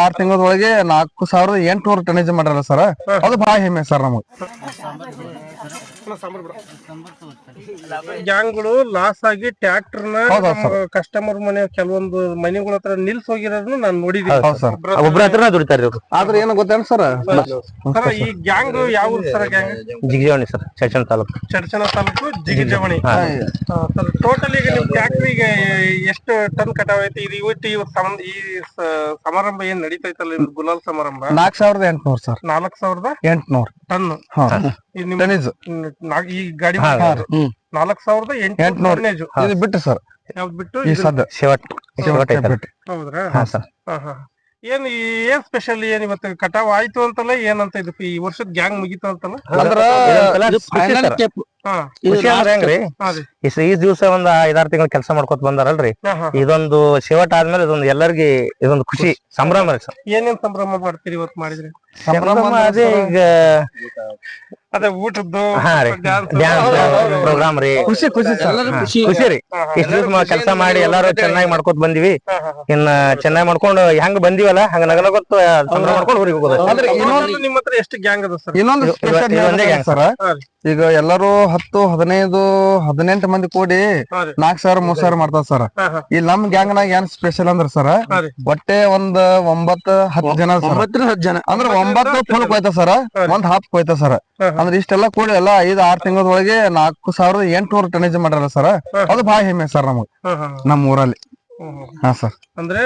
R ತಿಂಗಳೊಳಗೆ ನಾಲ್ಕು ಸಾವಿರದ ಎಂಟುನೂರು ಟನೇಜ್ ಮಾಡ್ಯಾರ ಸರ್ ಅದು ಬಹಳ ಹೆಮ್ಮೆ ಸರ್ ನಮಗ್. ಗ್ಯಾಂಗ್ಗಳು ಲಾಸ್ ಆಗಿ ಟ್ರ್ಯಾಕ್ಟರ್ನ ಕಸ್ಟಮರ್ ಮನೆ ಕೆಲವೊಂದು ಮನೆಗಳ ಹತ್ರ ನಿಲ್ಸ್ ಹೋಗಿರೋದನ್ನ ನಾನು ನೋಡಿದ್ದೀನಿ ಆದ್ರೆ ಏನು ಗೊತ್ತೇನು ಸರ್? ಸರ್ ಈ ಗ್ಯಾಂಗ್ ಯಾವ sir gang Jigajevani sir Chadchan taluk. Chadchan taluk Jigajevani. Sir total ಈಗ ನಿಮ್ ಫ್ಯಾಕ್ಟ್ರಿಗೆ ಎಷ್ಟು ಟನ್ ಕಟಾವ್ ಐತಿ ಇದು ಇವತ್ತು ಈ ಸಮಾರಂಭ ಏನ್ ನಡೀತೈತಲ್ಲ ಗುಲಾಲ್ ಸಮಾರಂಭ? ನಾಲ್ಕ್ ಸಾವಿರದ ಎಂಟುನೂರು ಸರ್. ನಾಲ್ಕ್ ಸಾವಿರದ ಎಂಟುನೂರು. ಟನ್ ಹಾ ಈ ನಿಮ್ ನಾ- ಈ ಗಾಡಿ ಹಾ, ಹ್ಮ್. ನಾಲ್ಕ್ ಸಾವಿರದ ಎಂಟುನೂರು ಎಂಟ್ನೂರು. ಟನ್ನೇಜು ಇದು ಬಿಟ್ಟು ಸರ್. ಯಾವ್ದು ಬಿಟ್ಟು ಈ ಇದು- ಸದ್ದ ಶಿವಟ್ ಶಿವಟ್ ಐತಲ್ಲ ಬಿಟ್ಟು ಹೌದ್ರಾ? ಹಾ ಸರ್. ಹಾ, ಹಾ. ಏನ್ ಈ- ಏನ್ ಸ್ಪೆಷಲ್ ಏನ್ ಇವತ್ತು ಕಟಾವ್ ಆಯ್ತು ಅಂತಲ್ಲ ಏನಂತ ಇದು ಈ ವರ್ಷದ ಗ್ಯಾಂಗ್ ಮುಗಿತು ಅಂತಲ್ಲ? ಅಂದ್ರ ಇದೊಂಥರ ಖುಷಿ final sir. step. ಹಾ. ಖುಷಿ ಅಂದ್ರೆ ಹೆಂಗ್ರಿ? ಹಾ ರೀ. ಈ ಸ- ಈ ದಿವಸ ಒಂದ್ ಐದಾರು ತಿಂಗಳು ಕೆಲಸ ಮಾಡ್ಕೊತ ಬಂದಾರಲ್ರಿ. ಹಾ, ಹಾ. ಇದೊಂದು ಶಿವಟ್ ಆದ್ಮೇಲೆ ಇದೊಂದು ಎಲ್ಲರಿಗೆ ಇದೊಂದು ಖುಷಿ ಸಂಭ್ರಮ ರೀ ಸರ್. ಏನೇನ್ ಸಂಭ್ರಮ ಮಾಡ್ತೀರಿ ಇವತ್ತು ಮಾಡಿದ್ರಿ? ಸಂಭ್ರಮ ಅದೇ ಈಗ ಅದೇ ಊಟದ್ದು ಹಾ ರೀ. ಡ್ಯಾನ್ಸ್ ಪ್ರೋಗ್ರಾಮ್ ರೀ. ಖುಷಿ ಖುಷಿ ಖುಷಿ. ರೀ. ಇಷ್ಟು ಕೆಲಸ ಮಾಡಿ ಎಲ್ಲಾರು ಚೆನ್ನಾಗಿ ಮಾಡ್ಕೊತ ಬಂದಿವಿ. ಇನ್ನ ಚೆನ್ನಾಗಿ ಮಾಡ್ಕೊಂಡು ಹೆಂಗ್ ಬಂದಿವಲ್ಲ ಹಂಗ ನಗನಗೊತ್ತು ಸಂಭ್ರಮ ಮಾಡ್ಕೊಂಡು ಊರಿಗೆ ಹೋಗೋದು ನಿಮ್ಮ ಹತ್ರ ಎಷ್ಟು ಗ್ಯಾಂಗ್ ಅದ ಸರ್? ಇನ್ನೊಂದು ಒಂದೇ ಹೇಳ್ಬೇಕಂದ್ರೆ ಸರ್. ಈಗ ಎಲ್ಲರೂ ಹತ್ತು ಹದಿನೈದು ಹದಿನೆಂಟು ಮಂದಿ ಕೂಡಿ. ನಾಲ್ಕ್ ಸಾವಿರ ಮೂರ್ ಸಾವಿರ ಮಾಡ್ತಾರ ಸರ್. ಈ ನಮ್ ಗ್ಯಾಂಗ್ ನಾಗ ಏನ್ ಸ್ಪೆಷಲ್ ಅಂದ್ರ ಸರ್ ಬಟ್ಟೆ ಒಟ್ಟೆ ಒಂದ್ ಒಂಬತ್ತು ಹತ್ತು ಜನ ಸರ್. ಹತ್ತು ಜನ. ಅಂದ್ರ ಒಂಬತ್ತು ಫುಲ್ ಕೊಯ್ತ ಸರ್. ಒಂದ್ ಹಾಫ್ ಕೊಯ್ತ ಸರ್. ಅಂದ್ರೆ ಇಷ್ಟೆಲ್ಲ ಕೂಡಿ ಎಲ್ಲ ಐದ್ ಆರ್ ತಿಂಗಳೊಳಗೆ ನಾಲ್ಕು ಸಾವಿರದ ಎಂಟುನೂರು ಟನೇಜ್ ಮಾಡ್ಯಾರ ಸರ್ ಅದು ಬಹಳ ಹೆಮ್ಮೆ ಸರ್ ನಮಗ್. ಹಾ, ಹಾ, ನಮ್ ಊರಲ್ಲಿ. ಹಾ ಸರ್. ಅಂದ್ರೆ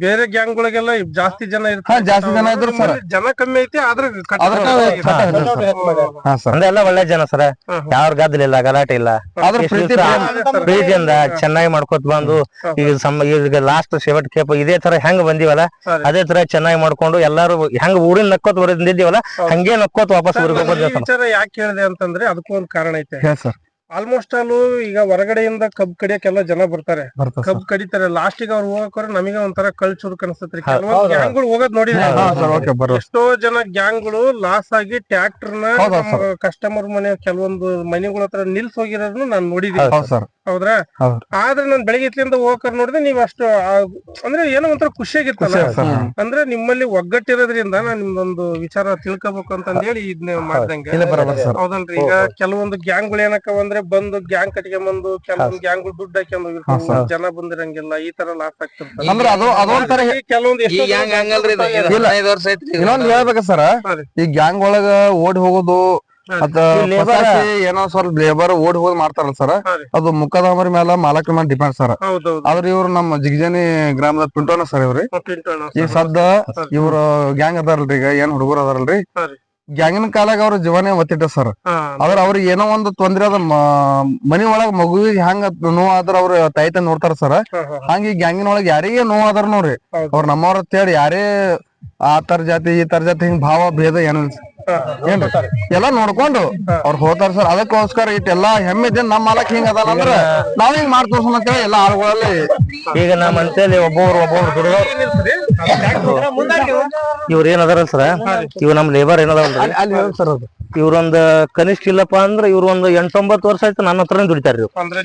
ಬೇರೆ ಗ್ಯಾಂಗ್ ಗಳಿಗೆಲ್ಲ ಜಾಸ್ತಿ ಜನ ಹಾ ಇರ್ತಾರೆ. ಜಾಸ್ತಿ ಜನ ಇದ್ರು ಸರ್. ನಮ್ಮಲ್ಲಿ ಜನ ಕಮ್ಮಿ ಐತಿ ಆದ್ರೆ ಕಟಾವ್ ಆದ್ರೆ ಜಾಸ್ತಿ ಆಗಿದೆ. ಜಾಸ್ತಿ ಹಾ ಸರ್. ಅಂದ್ರೆ ಎಲ್ಲ ಒಳ್ಳೆ ಜನ ಸರ್. ಯಾವ ಹಾ. ಯಾವ್ರ ಗದ್ದಲಿಲ್ಲ ಗಲಾಟೆ ಇಲ್ಲ. ಆದ್ರೆ ಎಷ್ಟ್ ಪ್ರೀತಿ ದಿವ್ಸ ಪ್ರೇಮ. ಪ್ರೀತಿಯಿಂದ ಚೆನ್ನಾಗಿ ಮಾಡ್ಕೊತ ಬಂದು ಈಗ ಸಮ ಈಗ ಲಾಸ್ಟ್ ಶೇವಟ್ ಕೇಪ ಇದೇ ತರ ಹೆಂಗ್ ಬಂದಿವಲ್ಲ ಸರಿ. ಅದೇ ತರ ಚೆನ್ನಾಗಿ ಮಾಡ್ಕೊಂಡು ಎಲ್ಲಾರು ಹೆಂಗ್ ಊರಿನ ನಕ್ಕೋತ್ ಬಂದಿದ್ದೀವಲ್ಲ ಹಂಗೆ ನಕ್ಕೋತ್ ವಾಪಸ್ ಊರಿಗೆ ನಾನು ಈ ವಿಚಾರ ಯಾಕೆ ಹೇಳಿದೆ ಅಂತಂದ್ರೆ ಅದಕ್ಕೂ ಒಂದು ಕಾರಣ ಐತೆ. ಹೇಳಿ ಸರ್. ಆಲ್ಮೋಸ್ಟ್ ಆಲ್ ಈಗ ಹೊರಗಡೆಯಿಂದ ಕಬ್ ಕಡಿಯಕ್ಕೆಲ್ಲ ಜನ ಬರ್ತಾರೆ. ಕಬ್ ಕಡಿತಾರೆ. ಲಾಸ್ಟಿಗೆ ಅವ್ರು ಹೋಗಕ್ರೆ ನಮಗೆ ಒಂಥರ ಕಳ್ ಚುರುಕ್ ಅನ್ಸತ್ರಿ ಕೆಲವೊಂದು ಗ್ಯಾಂಗ್ಗಳು ಹೋಗೋದ್ ನೋಡಿದ್ರೆ ಬರ್ರಿ ಎಷ್ಟೋ ಜನ ಗ್ಯಾಂಗ್ಗಳು ಲಾಸ್ ಆಗಿ ಟ್ರ್ಯಾಕ್ಟರ್ನ ಕಸ್ಟಮರ್ ಮನೆ ಕೆಲವೊಂದು ಮನೆಗಳ ಹತ್ರ ನಿಲ್ಸ್ ಹೋಗಿರೋದನ್ನ ನಾನು ನೋಡಿದೀನಿ. ಹೌದ್ರಾ? ಆದ್ರೆ ನಾನ್ ಬೆಳಗ್ಗೆ ಇತ್ತಿಂದ ಹೋಗಕ್ ನೋಡಿದ್ರೆ ನೀವ್ ಅಷ್ಟು ಅಂದ್ರೆ ಏನೋ ಒಂಥರ ಖುಷಿಯಾಗಿರ್ತಲ್ಲ ಖುಷಿ ಅಂದ್ರೆ ನಿಮ್ಮಲ್ಲಿ ಒಗ್ಗಟ್ಟಿರೋದ್ರಿಂದ ನಾನ್ ನಿಮ್ದೊಂದು ವಿಚಾರ ತಿಳ್ಕೊಬೇಕು ಅಂತ ಹೇಳಿ ಇದನ್ನ ಮಾಡ್ದಂಗೆ. ಹೌದಲ್ರಿ? ಈಗ ಕೆಲವೊಂದು ಗ್ಯಾಂಗ್ಗಳು ಏನಕ್ಕ ಅಂದ್ರೆ ಬಂದು ಗ್ಯಾಂಗ್ ಕಟ್ಕೊಂಡ್ಬಂದು ಕೆಲವೊಂದು ಗ್ಯಾಂಗ್ ದುಡ್ಡು ಹಾಕೊಂಡ್ ಹೋಗಿರ್ತಾವೆ ಜನ ಬಂದಿರಂಗಿಲ್ಲ ಈ ತರ ಲಾಸ್ ಆಗ್ತಿರ್ತಾರೆ ಅಂದ್ರೆ ಅದು ಅದೊಂಥರ ಈ ಕೆಲವೊಂದು ಹಂಗಲ್ರಿ. ಹದಿನೈದು ವರ್ಷ ಐತ್ರಿ. ಇನ್ನೊಂದ್ ಹೇಳ್ಬೇಕ ಸರ್. ಈ ಗ್ಯಾಂಗ್ ಒಳಗ ಓಡಿ ಹೋಗೋದು ಏನೋ ಸ್ವಲ್ಪ ಲೇಬರ್ ಓಡಿ ಹೋಗಿ ಮಾಡ್ತಾರಲ್ಲ ಸರ್. ಅದು ಮುಖದಾಮರಿ ಮೇಲೆ ಮಾಲಕರ ಮೇಲೆ ಡಿಪೆಂಡ್ ಸರ್. ಆದ್ರ ಇವ್ರು ನಮ್ಮ ಜಿಗಜಾನಿ ಗ್ರಾಮದ ಪಿಂಟೋನ ಸರ್ ಇವ್ರಿ. ಈ ಸದ್ದ ಇವ್ರು ಗ್ಯಾಂಗ್ ಅದಾರಲ್ರಿ ಈಗ ಏನ್ ಹುಡುಗರು ಅದಾರಲ್ರಿ. ಗ್ಯಾಂಗಿನ ಕಾಲಾಗ ಅವ್ರ ಜೀವನೇ ಒತ್ತಿಟ್ಟ ಸರ್. ಆದ್ರ ಅವ್ರಿಗೆ ಏನೋ ಒಂದು ತೊಂದ್ರೆ ಅದ ಮನಿ ಒಳಗ ಮಗುವಿಗೆ ಹೆಂಗ ನೋವಾದ್ರ ಆದ್ರ ಅವ್ರ ತಾಯಿತ ನೋಡ್ತಾರ ಸರ್. ಹಂಗ ಈ ಗ್ಯಾಂಗಿನ ಒಳಗ ಯಾರಿಗೆ ನೋವ್ ಆದ್ರ ನೋಡ್ರಿ ಅವ್ರ ನಮ್ಮವ್ರ ಅಂತೇಳಿ ಯಾರೇ ಆ ತರ ಜಾತಿ ಈ ತರ ಜಾತಿ ಹಿಂಗ್ ಭಾವ ಭೇದ ಏನಿಲ್ಲ. ಏನ್ರಿ ಎಲ್ಲಾ ನೋಡ್ಕೊಂಡು ಅವ್ರು ಹೋತಾರ ಸರ್. ಅದಕ್ಕೋಸ್ಕರ ಇಟ್ಟೆಲ್ಲಾ ಹೆಮ್ಮೆ ಇದ್ದೇನೆ ನಮ್ಮ ಮಾಲಕ್ ಹಿಂಗ ಅದಾನ ಅಂದ್ರ ನಾವ್ ಹಿಂಗ್ ಮಾಡ್ ತೋರ್ಸೋಣ ಅಂತೇಳಿ ಎಲ್ಲಾ ಆಳುಗಳಲ್ಲಿ ಈಗ ನಮ್ಮ ಅಂತೇಳಿ ಒಬ್ಬೊಬ್ರು ಒಬ್ಬೊಬ್ರು ದುಡಿದೋ ಇವ್ರ ಏನದಾರ ಸರ್? ಇವ್ ನಮ್ ಲೇಬರ್ ಏನದ ಅಲ್ಲಿ ಹೇಳಿ ಸರ್ ಅದು ಇವ್ರೊಂದ್ ಕನಿಷ್ಠ ಇಲ್ಲಪ್ಪ ಅಂದ್ರ ಇವ್ರ ಒಂದ್ ಎಂಟೊಂಬತ್ತು ವರ್ಷ ಆಯ್ತು ನನ್ನ ಹತ್ರನೇ ದುಡಿತಾರ ಅಂದ್ರೆ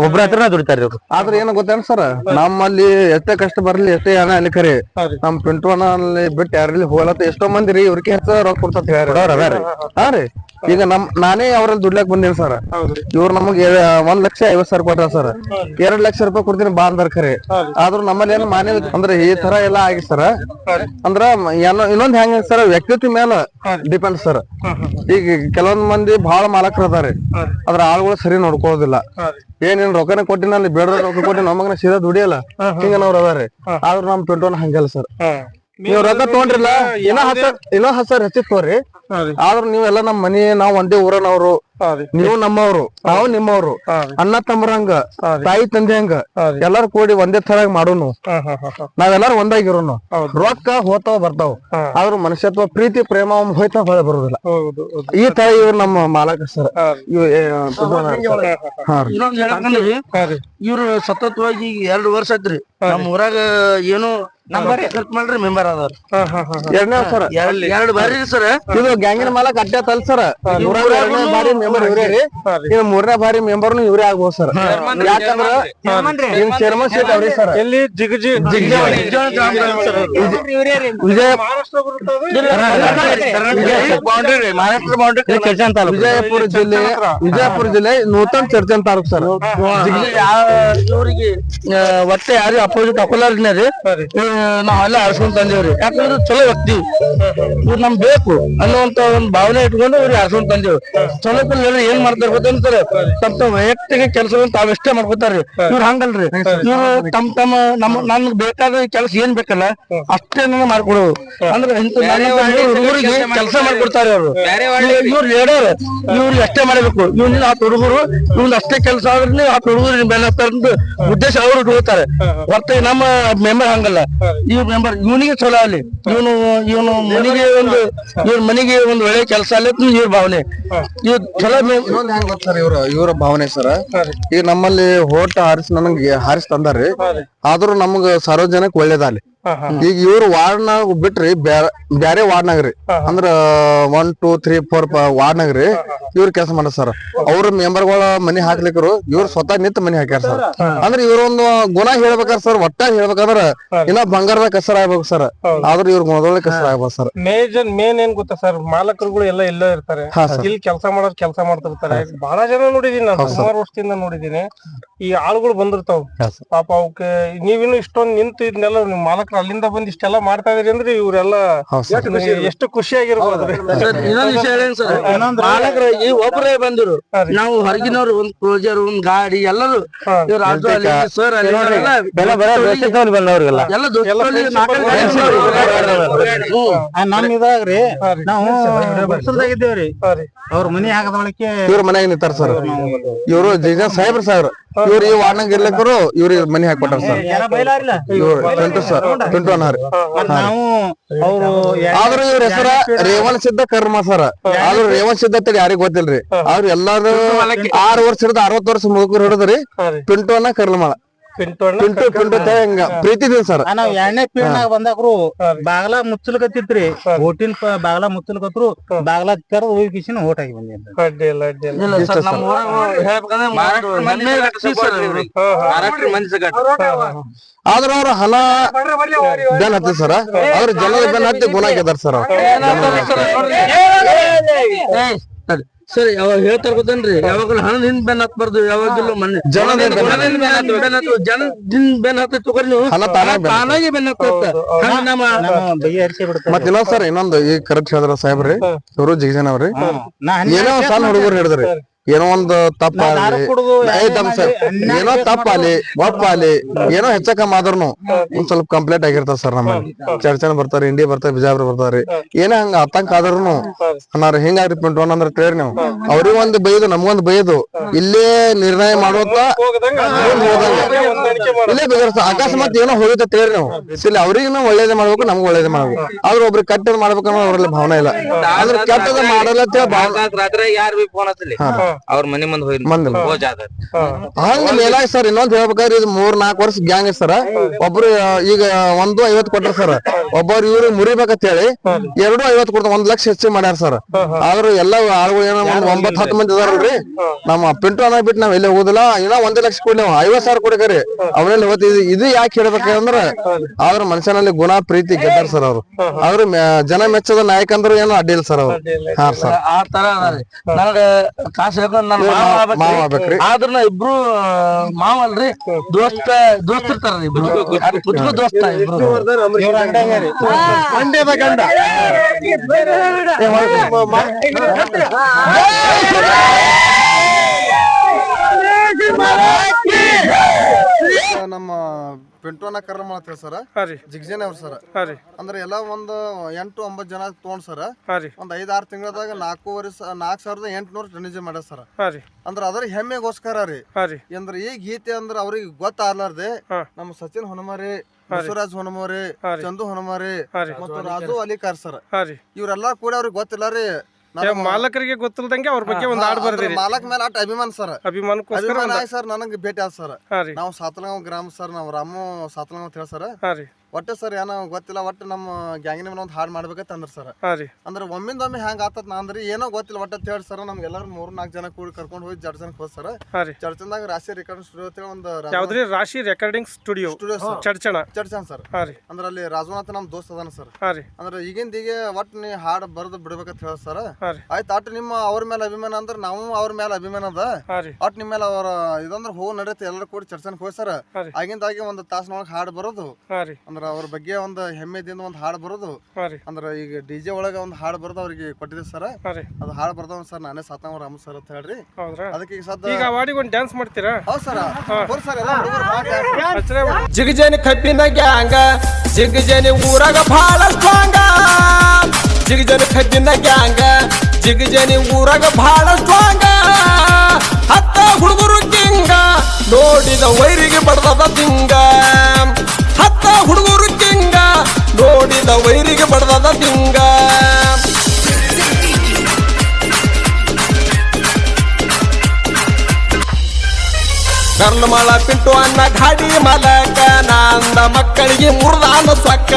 ಒಬ್ರ ಹತ್ರನೇ ದುಡಿತಾರ್ರಿ ಇವ್ರು. ಆದ್ರೆ ಏನ ಗೊತ್ತೇನ್ ಸರ್? ನಮ್ಮಲ್ಲಿ ಎಷ್ಟೇ ಕಷ್ಟ ಬರ್ಲಿ ಎಷ್ಟೇ ಏನ ಅಲ್ಲಿ ಕರಿ. ನಮ್ ಪಿಂಟುವನ ಅಲ್ಲಿ ಬಿಟ್ಟು ಯಾರಲ್ಲಿ ಹೋಲತ್ತ ಎಷ್ಟೋ ಮಂದಿ ರೀ ಇವ್ರಿಗೆ ಹೆಚ್ಚ ರೊಕ್ಕ ಕೊಡ್ತಂತ ಕೊಡೋರ್. ಹಾ ರೀ. ಈಗ ನಮ್ ನಾನೇ ಅವ್ರಲ್ಲಿ ದುಡ್ಲಾಕ್ ಬಂದೇನಿ ಸರ್. ಹೌದ್ರಿ ಇವ್ರು ನಮಗೆ ಒಂದ್ ಲಕ್ಷ ಐವತ್ ಸಾವಿರ ಕೊಟ್ಟಾರ ಸರ್. ಎರಡ್ ಲಕ್ಷ ರೂಪಾಯಿ ಕೊಡ್ತೀನಿ ಬಾ ಅಂದಾರ ಖರೆ ಆದ್ರೂ ನಮ್ಮಲ್ಲಿ ಏನ್ ಮಾನ್ಯ ಅಂದ್ರೆ ಈ ತರ ಎಲ್ಲಾ ಆಗಿ ಸರ್. ಅಂದ್ರ ಏನೋ ಇನ್ನೊಂದ್ ಹೆಂಗ ಸರ್ ವ್ಯಕ್ತಿತ್ವ ಮೇಲೆ ಡಿಪೆಂಡ್ ಸರ್. ಈಗ ಕೆಲವೊಂದ್ ಮಂದಿ ಬಹಳ ಮಾಲಕರು ಅದಾರೆ ಅದ್ರ ಆಳುಗಳು ಸರಿ ನೋಡ್ಕೊಳ್ಳೋದಿಲ್ಲ. ಏನೇನ್ ರೊಕ್ಕನ ಕೊಟ್ಟಿನಲ್ಲಿ ಬೇಡ ರೊಕ್ಕ ಕೊಟ್ಟಿನ ನಮಗನ ಸೀದಾ ದುಡಿಯಲ್ಲ. ಹಿಂಗನವ್ರ ಅದಾರೆ ಆದ್ರೂ ನಮ್ ಪಿಂಟೋನ್ ಹಂಗಲ್ಲ ಸರ್. ನೀವ್ ರೊಕ್ಕ ತಗೊಂಡ್ರಿಲ್ಲ ಇನ್ನ ಹತ್ತ ಹಸರ್ ತೋರಿ. ಆದ್ರ ನೀವೆಲ್ಲ ನಮ್ ಮನಿ ನಾವ್ ಒಂದೇ ಊರನವ್ರು. ನೀವು ನಮ್ಮವ್ರು ನಾವು ನಿಮ್ಮವ್ರು. ಅಣ್ಣ ತಮ್ಮರಂಗ ತಾಯಿ ತಂದೆ ಹಂಗ. ಎಲ್ಲಾರು ಕೂಡಿ ಒಂದೇ ತರ ಮಾಡೋನು. ನಾವೆಲ್ಲಾರು ಒಂದಾಗಿರೋನು. ರೊಕ್ಕ ಹೋತಾವ ಬರ್ತಾವ. ಆದ್ರ ಮನುಷ್ಯತ್ವ ಪ್ರೀತಿ ಪ್ರೇಮ ಹೋಯ್ತಾ ಹೊಳೆ ಬರೋದಿಲ್ಲ. ಈ ತಾಯಿ ಇವ್ರು ನಮ್ಮ ಮಾಲಕ ಸರ್. ಇವ್ರು ಸತತವಾಗಿ ಎರಡು ವರ್ಷ ಐತ್ರಿ ನಮ್ಮ ಊರಾಗ ಏನು ಹೆಲ್ಪ್ ಮಾಡ್ರಿ ಮೆಂಬರ್ ಅದಾರ ಹಾ ಹಾ ಹಾ ಎರಡನೇ ಸರ್ ಎರಡು ಬಾರಿ ಸರ್ ಇದು ಗ್ಯಾಂಗಿನ ಮಾಲಕ್ ಅಡ್ಡ ತಲ್ ಸರ್ ಎರಡನೇ ಬಾರಿ ಮೆಂಬರ್ ಇವ್ರೇ ರೀ ಮೂರನೇ ಬಾರಿ ಮೆಂಬರ್ನು ಇವ್ರೇ ಆಗ್ಬೋದು ಸರ್ ಯಾಕಂದ್ರ ನಿಮ್ ಚೇರ್ಮನ್ ಸೀಟ್ ಅವ್ರಿ ಸರ್ ಎಲ್ಲಿ ಜಿಗಜಿ ವಿಜಯ ಮಹಾರಾಷ್ಟ್ರ ಬರುತ್ತದೆ ಬೌಂಡ್ರಿ ಮಹಾರಾಷ್ಟ್ರ ಬೌಂಡ್ರಿ ಚರ್ಚನ್ ತಾಲೂಕು ವಿಜಯಪುರ ಜಿಲ್ಲೆ ವಿಜಯಪುರ ಜಿಲ್ಲೆ ನೂತನ್ ಚರ್ಚನ್ ತಾಲೂಕ್ ಸರ್ ಇವರಿಗೆ ಒಟ್ಟೆ ಯಾರು ಅಪೋಸಿಟ್ ಹಾಕೊಲಾರ್ನೇ ರೀ ನಾವೆಲ್ಲ ಆರಿಸ್ಕೊಂಡ್ ತಂದೇವ್ರಿ. ಯಾಕಂದ್ರೆ ಚಲೋ ವ್ಯಕ್ತಿ. ಇವ್ರು ನಮ್ ಬೇಕು ಅನ್ನುವಂತ ಒಂದ್ ಭಾವನೆ ಇಟ್ಕೊಂಡು ಇವ್ರಿಗೆ ಆರಿಸ್ಕೊಂಡ್ ತಂದೇವ್ ಚಲೋ ಕಲ್ ಏನ್ ಮಾಡ್ತಾರ ಗೊತ್ತಂತಾರೆ ತಮ್ಮ ತಮ್ಮ ವೈಯಕ್ತಿಕ ಕೆಲಸಗಳನ್ನ ತಾವೆಷ್ಟೇ ಮಾಡ್ಕೋತಾರ್ರಿ. ಇವ್ರು ಹಂಗಲ್ರಿ. ಇವ್ರು ತಮ್ ತಮ್ಮ ನಮ್ ನನ್ಗ್ ಬೇಕಾದ ಕೆಲಸ ಏನ್ ಬೇಕಲ್ಲ ಅಷ್ಟೇ ಮಾಡ್ಕೊಡೋದು ಅಂದ್ರೆ ಇಂತ ಹುಡುಗರಿಗೆ ಕೆಲಸ ಮಾಡ್ಕೊಡ್ತಾರೆ ಅವರು. ಇವ್ರು ಹೇಳೋರ್ ಇವ್ರಿಗೆ ಅಷ್ಟೇ ಮಾಡಬೇಕು. ಇವ್ನ ಆ ಹುಡುಗರು ಇವ್ನ ಅಷ್ಟೇ ಕೆಲಸ ಆದ್ರೆ ಆ ಹುಡುಗರು ಉದ್ದೇಶ ಅವ್ರು ಇಟ್ಕೋತಾರೆ ಹೊರತಾಗಿ ನಮ್ಮ ಮೆಂಬರ್ ಹಂಗಲ್ಲ. ಈ ಮೆಂಬರ್ ಇವನಿಗೆ ಚಲೋ ಅಲ್ಲಿ ಇವನು ಇವನು ಮನೆಗೆ ಒಂದು ಇವ್ರ ಮನೆಗೆ ಒಂದು ಒಳ್ಳೆ ಕೆಲಸ ಅಲ್ಲಿ ಇವ್ರ ಭಾವನೆ. ಇವ್ ಚಲೋ ಮೆ- ಇನ್ನೊಂದ್ ಹೆಂಗ್ ಗೊತ್ತ ಸರ್ ಇವ್ರ ಇವ್ರ ಭಾವನೆ ಸರ್? ಈಗ ನಮ್ಮಲ್ಲಿ ಹೋಟ ಹಾರಿಸಿ ನನಗೆ ಹಾರಿಸಿ ತಂದಾರ್ರಿ. ಆದ್ರೂ ನಮ್ಗ ಸಾರ್ವಜನಿಕ ಒಳ್ಳೇದಾಲಿ ಈಗ ಇವ್ರ ವಾರ್ಡ್ನಾಗ ಬಿಟ್ರಿ ಬ್ಯಾರೆ- ಬ್ಯಾರೆ ವಾರ್ಡ್ನಾಗ ರೀ. ಅಂದ್ರ one two three four ward ರೀ ಇವ್ರ ಕೆಲಸ ಮಾಡ ಸರ್. ಅವ್ರ ಮೆಂಬರ್ಗಳ ಮನಿ ಹಾಕ್ಲಿಕ್ಕರು ಇವ್ರ ಸ್ವತಃ ನಿಂತ ಮನಿ ಹಾಕ್ಯಾರ ಸರ್. ಅಂದ್ರ ಇವ್ರ ಒಂದು ಗುಣ ಹೇಳ್ಬೇಕಾರ ಸರ್ ಒಟ್ಟ ಹೇಳ್ಬೇಕಂದ್ರ ಇನ್ನ ಬಂಗಾರದ ಕಸರ ಆಗ್ಬೇಕು ಸರ್. ಆದ್ರ ಇವ್ರ ಗುಣದೊಳಗೆ ಕಸರ ಆಗ್ಬೇಕು ಸರ್. ಮೇಜನ್ ಮೇನ್ ಏನ್ ಗೊತ್ತಾ ಸರ್ ಮಾಲಕರುಗಳು ಎಲ್ಲ ಎಲ್ಲ ಇರ್ತಾರೆ. ಇಲ್ಲಿ ಕೆಲಸ ಮಾಡೋರು ಕೆಲಸ ಮಾಡ್ತಿರ್ತಾರೆ. ಬಹಳ ಜನ ನೋಡಿದೀನಿ ನಾನು ಸುಮಾರು ವರ್ಷದಿಂದ ನೋಡಿದೀನಿ. ಈ ಆಳುಗಳು ಬಂದಿರ್ತಾವ. ಪಾಪ ಅವಕ್ಕೆ ನೀವಿನ್ನು ಇಷ್ಟೊಂದು ನಿಂತು ಇದನ್ನೆಲ್ಲ ನಿಮ್ ಮಾಲಕರು ಅಲ್ಲಿಂದ ಬಂದ್ ಇಷ್ಟೆಲ್ಲ ಮಾಡ್ತಾ ಇದ್ರಿ ಅಂದ್ರೆ ಇವರೆಲ್ಲ. ಎಷ್ಟು ಖುಷಿ ಸರ್, ಇನ್ನೊಂದ್ ವಿಷಯ ಹೇಳೇನ್ ಸರ್? ಮಾಲಕರು ಈ ಒಬ್ಬರೇ ಬಂದಿರು. ನಾವು ಹೊರಗಿನವ್ರು ಒಂದ್ ಕ್ರೋಜರ್ ಒಂದ್ ಗಾಡಿ ಎಲ್ಲರೂ. ಇವ್ರ ಆಟೋ ಅಲ್ಲಿ ಸರ್ ಅಲ್ಲಿ ಎಲ್ಲ. ನಮ್ ಇದಾಗ್ರಿ. ನಾವು ಬಸ್ಸಲ್ದಾಗಿದ್ದೇವ್ರಿ ಅವ್ರ ಮನಿ ಹಾಕದ ಬಳಿಕೆ ಇವ್ರ ಮನೆಯಾಗ ನಿಂತಾರ ಸರ್. ಇವರು ಜೈಜಾ ಸಾಹೇಬ್ರ ಸಾಹೇಬ್ರ. ಇವ್ರು ಈ ವಾರ್ಡ್ನಾಗ ಇರ್ಲಿಕ್ಕರು ಇವ್ರ ಮನಿ ಹಾಕೊಟ್ಟಾರ ಸರ್. ಜನ ಬೈಲಾರಿಲ್ಲ. ಇವ್ರು ಪಿಂಟು ಸರ್ ಟ್ವೆಂಟು ಅನ್ನಾರಿ ಅವ್ರು ಆದ್ರೂ ಇವ್ರ ಹೆಸರ ರೇವಣ ಸಿದ್ಧ ಕರ್ಮ ಸರ್. ಆದ್ರೂ ರೇವಣ ಸಿದ್ಧತೆ ಯಾರಿಗ್ ಗೊತ್ತಿಲ್ರಿ. ಅವ್ರ ಎಲ್ಲಾರು ಆರ್ ವರ್ಷ ಹಿಡಿದ ಅರವತ್ ವರ್ಷ ಮುದುಕರು ಹಿಡಿದ್ರಿ ಪಿಂಟು ಅನ್ನ ಕರ್ಲಮಾಳ. ಪಿಂಟು ಅಣ್ಣ ಪಿಂಟು ಪಿಂಟು ತ ಹಿಂಗ ಪ್ರೀತಿ ದಿನ ಸರ್ ನಾವ್ ಎರಡನೇ ಪೀಳ್ನಾಗ ಬಂದಾಗ್ರು ಬಾಗ್ಲ ಮುಚ್ಚಲ್ಕತ್ತಿತ್ರಿ ಓಟಿನ ಬಾಗ್ಲ ಮುಚ್ಚಲ್ಕತ್ರು ಬಾಗ್ಲ ತೆರದ್ ಹೋಗಿ ಕಿಶಿನ ಓಟ್ ಆಗಿ ಬಂದಿ. ಆದ್ರ ಅವ್ರ ಹಲ ಬೆನ್ ಹತ್ತಿ ಸರ್ ಅವ್ರ ಜನದ ಬೆನ್ ಹತ್ತಿ ಗುಣ ಆಗಿದಾರ ಸರ್. ಸರ್ ಯಾವಾಗ ಹೇಳ್ತಾರ ಗೊತ್ತೇನ್ರಿ? ಯಾವಾಗಲೂ ಹಣದ ಹಿಂದ್ ಬೆನ್ ಹತ್ಬಾರ್ದು ಯಾವಾಗಲೂ ಮನೆ ಜನ ಬೆನ್ ಜನದಿಂದ ಬೆನ್ ಹತ್ತಿ ತಗೋರಿ ನೀವು. ಹಣ ತಾನಾಗ್ ಬೆನ್ ಹತ್ತ ನಮ್ಮ ನಮ್ಮ ಬಿಡ್ತಾರೆ. ಮತ್ ಇನ್ನೊಂದ್ ಸರ್ ಇನ್ನೊಂದು ಈ ಕರೆಕ್ಟ್ ಹೇಳಿದ್ರ ಸಾಹೇಬ್ರಿ ಇವರು ಜಿಗಜನ್ ಅವ್ರಿ ಏನೋ ಸಾಲ ಸಣ್ಣ ಹುಡುಗರು ಹಿಡಿದ್ರಿ ಏನೋ ಒಂದು ತಪ್ಪ ಕುಡ್ದು ಏನೋ ತಪ್ಪಾಲಿ ಒಪ್ಪಾಲಿ ಏನೋ ಹೆಚ್ಚ ಕಮ್ಮಿ ಆದ್ರೂ ಒಂದ್ ಸ್ವಲ್ಪ ಕಂಪ್ಲೇಂಟ್ ಆಗಿರ್ತಾವ ಸರ್ ನಮ್ಮಲ್ಲಿ ಚರ್ಚೆನ ಬರ್ತಾರೆ ಇಂಡಿ ಬರ್ತಾರೆ ಬಿಜಾಪುರ ಬರ್ತಾರೆ. ಏನೇ ಹಂಗ ಆತಂಕ ಆದ್ರೂ ಅನ್ನಾರ ಹಿಂಗಾಗ್ರಿ ಪಿಂಟು ಅಂದ್ರೆ ಹೇಳ್ರಿ ನೀವು. ಅವ್ರಿಗೆ ಒಂದ್ ಬೈದು ನಮ್ಗೊಂದ್ ಬೈದು. ಇಲ್ಲೇ ನಿರ್ಣಯ ಮಾಡುವಂತ ಇಲ್ಲೇ ಬೇಗ ಅಕಸ್ಮಾತ್ ಏನೋ ಹೊಲಿತ ಹೇಳ್ರಿ ನೀವು. ಇಲ್ಲಿ ಅವ್ರಿಗೆ ನಾವು ಒಳ್ಳೇದೇ ಮಾಡ್ಬೇಕು ನಮ್ಗೆ ಒಳ್ಳೇದೇ ಮಾಡ್ಬೇಕು. ಆದ್ರೆ ಒಬ್ರಿಗೆ ಕಟ್ಟದ್ ಮಾಡ್ಬೇಕನ್ನೋ ಅವ್ರಲ್ಲಿ ಭಾವನೆ ಇಲ್ಲ. ಆದ್ರೆ ಕೆಟ್ಟದ ಮಾಡಲ್ಲ ಅಂತ ಹೇಳಿ ಅವ್ರ ಮನೆ ಮುಂದ್ ಹೋಗಿ ಮಂದಿಲ್ಲ ರೋಜ್ ಆದ ಹಂಗ ಮೇಲಾಗಿ ಸರ್ ಇನ್ನೊಂದ್ ಹೇಳ್ಬೇಕಾದ್ರೆ ಇದು ಮೂರ್ ನಾಲ್ಕು ವರ್ಷ ಗ್ಯಾಂಗ್ ಐತ್ ಸರ್. ಒಬ್ರು ಆ, ಈಗ ಒಂದು ಐವತ್ ಕೊಟ್ರ ಸರ್. ಒಬ್ಬರು ಇವ್ರು ಮುರಿಬೇಕಂತ ಹೇಳಿ ಎರಡು ಐವತ್ ಕೊಡ್ತಾರ ಒಂದ್ ಲಕ್ಷ ಹೆಚ್ಚು ಮಾಡ್ಯಾರ ಸರ್. ಆದ್ರೂ ಎಲ್ಲ ಆಳುಗಳು ಏನೋ ಒಂದ್ ಒಂಬತ್ ಹತ್ತು ಮಂದಿ ಇದಾರಲ್ರಿ. ನಮ್ಮ ಪಿಂಟು ಅನ್ನ ಬಿಟ್ಟು ನಾವ್ ಎಲ್ಲಿ ಹೋಗುದಿಲ್ಲ. ಇನ್ನ ಒಂದ್ ಲಕ್ಷ ಕೊಡ್ಲಿ ಐವತ್ ಸಾವಿರ ಕೊಡಕರಿ ಅವನಲ್ಲಿ ಇವತ್ತು ಇದು- ಇದು ಯಾಕೆ ಹೇಳ್ಬೇಕಂದ್ರ ಆದ್ರ ಮನುಷ್ಯನಲ್ಲಿ ಗುಣ ಪ್ರೀತಿ ಗೆದ್ದಾರ ಸರ್ ಅವ್ರು. ಆದ್ರೂ ಜನ ಮೆಚ್ಚದ ನಾಯಕ ಅಂದ್ರು ಏನು ಅಡ್ಡಿಲ್ಲ ಸರ್ ಅವ್ರು. ಹಾ ಸರ್. ಆ ತರ ನನಗ ಕಾಸು ಹೇಳ್ಕೊಂಡ್ ನನ್ನ ಮಾವ ಮಾವ ಆಗ್ಬೇಕ್ರಿ. ಆಗ್ಬೇಕ್ರಿ. ಆದ್ರ ನಾ ಇಬ್ರು ಮಾವ ಅಲ್ರಿ ದೋಸ್ತ ದೋಸ್ತ ಇರ್ತಾರ ಇಬ್ರು ಕುತ್ಕೋ ದೋಸ್ತ ಇಬ್ರು ನಮ್ಮ ಪಿಂಟೋನ ಕರ್ಮ ಮಾಡ್ತೇವೆ ಸರ್. ಹಾ ರೀ. ಜಿಗ್ಜೇನ್ ಅವ್ರ ಸರ್. ಅಂದ್ರೆ ಎಲ್ಲ ಒಂದು ಎಂಟು ಒಂಬತ್ತು ಜನ ತಗೊಂಡ್ ಸರ್. ಒಂದ್ ಐದ್ ಆರ್ ತಿಂಗಳದಾಗ ನಾಲ್ಕೂವರೆ ನಾಲ್ಕ್ ಸಾವಿರದ ಎಂಟುನೂರು ಟನ್ನೇಜ್ ಮಾಡ್ಯಾರ ಸರ್. ಅಂದ್ರೆ ಅಂದ್ರ ಅದ್ರ ಹೆಮ್ಮೆಗೋಸ್ಕರ ರೀ. ಅಂದ್ರೆ ಈ ಗೀತೆ ಅಂದ್ರೆ ಅವ್ರಿಗೆ ಗೊತ್ತಾಗ್ಲಾರ್ದೆ. ನಮ್ಮ ಸಚಿನ್ ಹೊನಮಾರಿ ಬಸವರಾಜ್ ಹೊನಮಾರಿ ಚಂದು ಹೊನಮಾರಿ ಮತ್ತು ರಾಜು ಅಲಿಕಾರ್ ಸರ್. ಇವ್ರೆಲ್ಲಾ ಕೂಡ ಅವ್ರಿಗೆ ಗೊತ್ತಿಲ್ಲ ರೀ. ಮಾಲಕರಿಗೆ ಗೊತ್ತಿಲ್ದಂಗೆ ಅವ್ರ ಬಗ್ಗೆ ಒಂದ್ ಹಾಡ್ ಬರ್ದಿರಿ. ಮಾಲಕ್ ಮೇಲೆ ಅಟ್ ಅಭಿಮಾನ ಸರ್. ಅಭಿಮಾನಕ್ಕೋಸ್ಕರ ಅಭಿಮಾನ ಸರ್ ನನಗೆ ಭೇಟಿ ಆದ ಸರ್. ನಾವು ಸಾತಲಗಾಂವ್ ಗ್ರಾಮ ಸರ್ ನಾವು ರಾಮು ಸಾತಲಗಾಂವ್ ಅಂತ ಹೇಳಿ ಸರ್. ಹಾ ರೀ. ಒಟ್ಟು ಸರ್ ಏನೋ ಗೊತ್ತಿಲ್ಲ ಒಟ್ಟು ನಮ್ಮ ಗ್ಯಾಂಗಿನ ಮೇಲೆ ಒಂದು ಹಾಡು ಮಾಡ್ಬೇಕಂತ ಅಂದ್ರ ಸರ್. ಹಾ ರೀ. ಅಂದ್ರೆ ಒಮ್ಮಿಂದ ಒಮ್ಮೆ ಹೆಂಗ್ ಆತತ್ ನಾ ಅಂದ್ರಿ ಏನೋ ಗೊತ್ತಿಲ್ಲ ಒಟ್ಟ ಅಂತ ಹೇಳಿ ಸರ್ ನಮ್ಗೆ ಎಲ್ಲರೂ ಮೂರ್ ನಾಲ್ಕು ಜನ ಕೂಡಿ ಕರ್ಕೊಂಡು ಹೋಗಿ ಜಡ್ಸನ್ಕ್ ಹೋದ್ ಸರ್. ಹಾ ರೀ. ಚರ್ಚನ್ದಾಗ ರಾಶಿ ರೆಕಾರ್ಡ್ ಸ್ಟುಡಿಯೋ ಅಂತೇಳಿ ಒಂದು ಯಾವ್ದ್ರಿ? ರಾಶಿ recording studio studio sir Chadchan sir ಹಾ ರೀ. ಅಂದ್ರೆ ಅಲ್ಲಿ ರಾಜುನಾಥ ನಮ್ ದೋಸ್ತ್ ಅದಾನ ಸರ್ ಹಾ ರೀ. ಅಂದ್ರೆ ಈಗಿಂದ ಈಗ ಒಟ್ಟು ನೀ ಹಾಡು ಬರೆದು ಬಿಡ್ಬೇಕಂತ ಹೇಳ ಸರ್. ಹಾ ರೀ. ಆಯ್ತು ಅಟ್ ನಿಮ್ಮ ಅವ್ರ ಮೇಲೆ ಅಭಿಮಾನ ಅಂದ್ರೆ ನಾವು ಅವ್ರ ಮೇಲೆ ಅಭಿಮಾನ ಅದ. ಹಾ ರೀ. ಒಟ್ ನಿಮ್ಮ ಮೇಲೆ ಅವರ ಇದಂದ್ರೆ ಹೋಗಿ ನಡೆಯುತ್ತೆ ಎಲ್ಲರೂ ಕೂಡಿ ಚರ್ಚನ್ ಹೋಗಿ ಸರ್. ಆಗಿಂದಾಗಿ ಒಂದು ತಾಸ್ನೊಳಗೆ ಹಾಡು ಬರೋದು. ಹಾ ರೀ. ಅಂದ್ರೆ ಅವ್ರ ಬಗ್ಗೆ ಒಂದು ಹೆಮ್ಮೆದಿಂದ ಒಂದು ಹಾಡು ಬರೋದು. ಹಾ ರೀ. ಅಂದ್ರೆ ಈಗ ಡಿ ಜೆ ಒಳಗೆ ಒಂದು ಹಾಡು ಬರೋದು ಅವ್ರಿಗೆ ಕೊಟ್ಟಿದ್ದೆ ಸರ್. ಹಾ ರೀ. ಅದು ಹಾಡು ಬರ್ದವ್ ಸರ್ ನಾನೇ ಸಾತಂಗ ರಾಮ ಸರ್ ಅಂತ ಹೇಳ್ರಿ. ಹೌದ್ರಾ? ಅದಕ್ಕೆ ಈಗ ಸದ್ದ ಈಗ ವಾಡಿಗೆ ಒಂದು ಡ್ಯಾನ್ಸ್ ಮಾಡ್ತೀರಾ? ಹೌದ್ ಸರ್. ಹೋರ್ ಸರ್ ಎಲ್ಲ ಹುಡುಗರು ಮಾಡಿ. ಜಿಗಜನಿ ಕಬ್ಬಿನ ಗ್ಯಾಂಗ ಜಿಗಜೇನಿ ಊರಾಗ ಭಾಳ ಸ್ಟ್ರಾಂಗ. ಜಿಗಜೇನಿ ಕಬ್ಬಿನ ಗ್ಯಾಂಗ ಜಿಗಜೇನಿ ಊರಾಗ ಭಾಳ ಸ್ಟ್ರಾಂಗ. ಹತ್ತ ಹುಡುಗರು ಕಿಂಗ ನೋಡಿದ ವೈರಿಗೆ ಬಡದ ತಿಂಗ ಹುಡುಗರು ಕಿಂಗ, ನೋಡಿದ ವೈರಿಗೆ ಬಡದದ ತಿಂಗ. ಕರ್ನಮಳ ಪಿಂಟು ಅನ್ನ ಗಾಡಿ ಮಲಕ, ನಂದ ಮಕ್ಕಳಿಗೆ ಮುರ್ದಾನ ಸಕ್ಕ.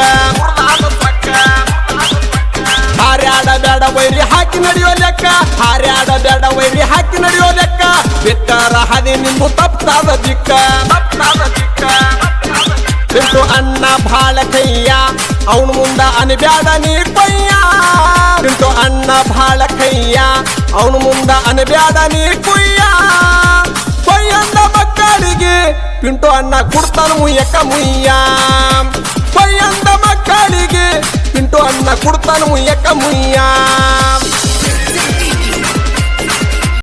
ಹಾರ್ಯಾಡ ಬೇಡ ವೈರಿ ಹಾಕಿ ನಡೆಯೋ ಲೆಕ್ಕ, ಹಾರ್ಯಾಡ ಬೇಡ ವೈರಿ ಹಾಕಿ ನಡೆಯೋ ಲೆಕ್ಕ. ಬಿಟ್ಟರ ಹದಿ ನಿಂದು ತಪ್ಪಾದ ದಿಕ್ಕ ತಪ್ಪಾದ ದಿಕ್ಕ. ಪಿಂಟು ಅನ್ನ ಭಾಳ ಕೈಯ ಅವನ ಮುಂದ ಅನ್ಬ್ಯಾಡ ನೀ ಕೊಯ್ಯ. ಪಿಂಟು ಅನ್ನ ಭಾಳ ಕೈಯ ಅವನ ಮುಂದ ಅನ್ಬ್ಯಾಡ ನೀ ಕೊಯ್ಯ. ಕೊಯ್ಯಂದ ಮಕ್ಕಳಿಗೆ ಪಿಂಟು ಅನ್ನ ಕುಡ್ತಾನ ಮುಯ್ಯಕ್ಕ ಮುಯ್ಯ. ಕೊಯ್ಯಂದ ಮಕ್ಕಳಿಗೆ ಪಿಂಟು ಅನ್ನ ಕುಡ್ತಾನ ಮುಯ್ಯಕ್ಕ ಮುಯ್ಯ.